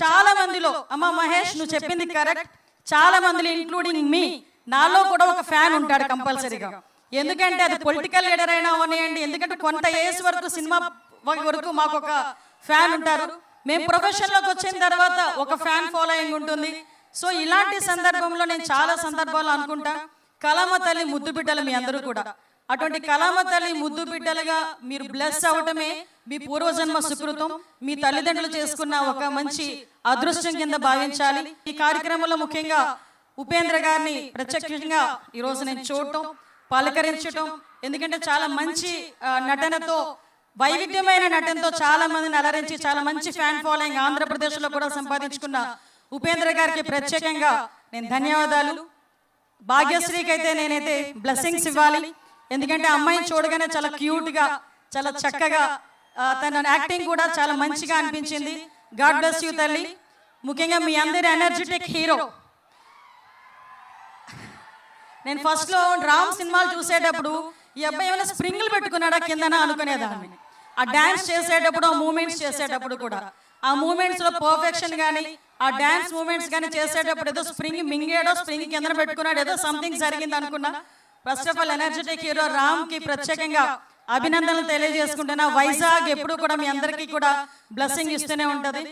చాలా మందిలో అమ్మ మహేష్ నువ్వు చెప్పింది కరెక్ట్ చాలా మందిలో ఇంక్లూడింగ్ మీ నాలో కూడా ఒక ఫ్యాన్ ఉంటాడు కంపల్సరీగా. ఎందుకంటే అది పొలిటికల్ లీడర్ అయినా అవనియండి ఎందుకంటే కొంత ఏజ్ వరకు సినిమా వరకు మాకు ఒక ఫ్యాన్ ఉంటారు. మేము ప్రొఫెషన్లోకి వచ్చిన తర్వాత ఒక ఫ్యాన్ ఫాలోయింగ్ ఉంటుంది. సో ఇలాంటి సందర్భంలో నేను చాలా సందర్భాలు అనుకుంటా. కలామ తల్లి ముద్దు బిడ్డలు మీ అందరూ కూడా. అటువంటి కలామ తల్లి ముద్దు బిడ్డలుగా మీరు బ్లెస్ అవటమే మీ పూర్వజన్మ సుకృతం మీ తల్లిదండ్రులు చేసుకున్న ఒక మంచి అదృష్టం కింద భావించాలి. ఈ కార్యక్రమంలో ముఖ్యంగా ఉపేంద్ర గారిని ప్రత్యక్షంగా ఈరోజు నేను చూడటం పలకరించటం ఎందుకంటే చాలా మంచి నటనతో వైవిధ్యమైన నటనతో చాలా మందిని అలరించి చాలా మంచి ఫ్యాన్ ఫాలోయింగ్ ఆంధ్రప్రదేశ్లో కూడా సంపాదించుకున్న ఉపేంద్ర గారికి ప్రత్యేకంగా నేను ధన్యవాదాలు. భాగ్యశ్రీకి అయితే నేనైతే బ్లెస్సింగ్స్ ఇవ్వాలి. ఎందుకంటే అమ్మాయిని చూడగానే చాలా క్యూట్గా చాలా చక్కగా తన యాక్టింగ్ కూడా చాలా మంచిగా అనిపించింది. గాడ్ బ్లెస్ యూ తల్లి. ముఖ్యంగా మీ అందరి ఎనర్జెటిక్ హీరో నేను ఫస్ట్లో రామ్ సినిమాలు చూసేటప్పుడు ఈ అబ్బాయి ఏమైనా స్ప్రింగ్లు పెట్టుకున్నాడా కిందన అనుకునేదాన్ని. ఆ డాన్స్ చేసేటప్పుడు ఆ మూమెంట్స్ చేసేటప్పుడు కూడా. ఆ మూమెంట్స్లో పర్ఫెక్షన్ కానీ ఆ డాన్స్ మూమెంట్స్ కానీ చేసేటప్పుడు ఏదో స్ప్రింగ్ మింగేడో స్ప్రింగ్ కిందన పెట్టుకున్నాడు ఏదో సంథింగ్ జరిగింది అనుకున్నా. First of all energetic hero రామ్కి ప్రత్యేకంగా అభినందనలు తెలియజేసుకుంటున్నా వైజాగ్ ఎప్పుడు కూడా మీ అందరికీ కూడా బ్లెస్సింగ్ ఇస్తూనే ఉంటది.